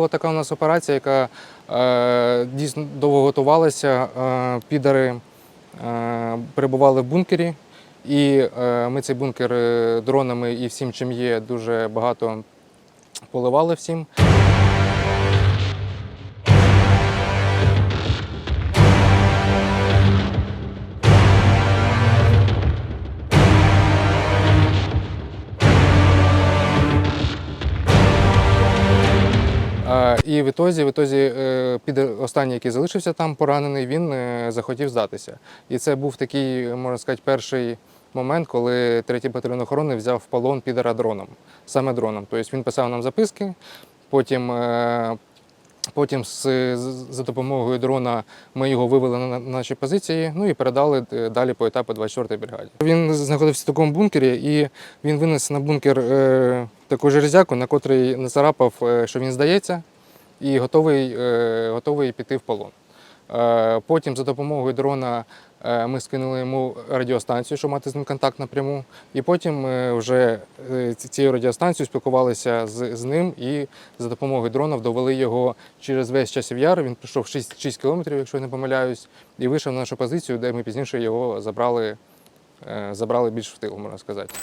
Була така у нас операція, яка е, дійсно довго готувалася. Е, підари е, перебували в бункері, і е, ми цей бункер е, дронами і всім, чим є, дуже багато поливали всім. І в ітозі, в ітозі е, під останній, який залишився там поранений, він е, захотів здатися. І це був такий, можна сказати, перший момент, коли третій батальйон охорони взяв полон підера дроном, саме дроном. Тобто він писав нам записки, потім. е, Потім за допомогою дрона ми його вивели на на наші позиції, ну і передали далі по етапу 24-ї бригаді. Він знаходився в такому бункері, і він винес на бункер таку железяку, на котрий нацарапав, е, що він здається, і готовий, е, готовий піти в полон. Е, Потім за допомогою дрона ми скинули йому радіостанцію, щоб мати з ним контакт напряму. І потім е, вже цією радіостанцією спілкувалися з, з ним і за допомогою дронів довели його через весь часів яр. Він пройшов 6, 6 кілометрів, якщо я не помиляюсь, і вийшов на нашу позицію, де ми пізніше його забрали, забрали більш в тил, можна сказати.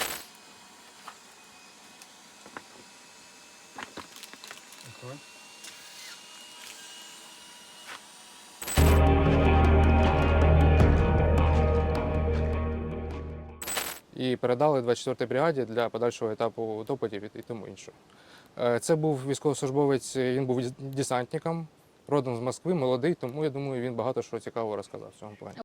І передали 24-й бригаді для подальшого етапу допитів і і тому іншого. Е, Це був військовослужбовець, він був десантником, родом з Москви, молодий, тому я думаю, він багато що цікавого розказав в цьому плані.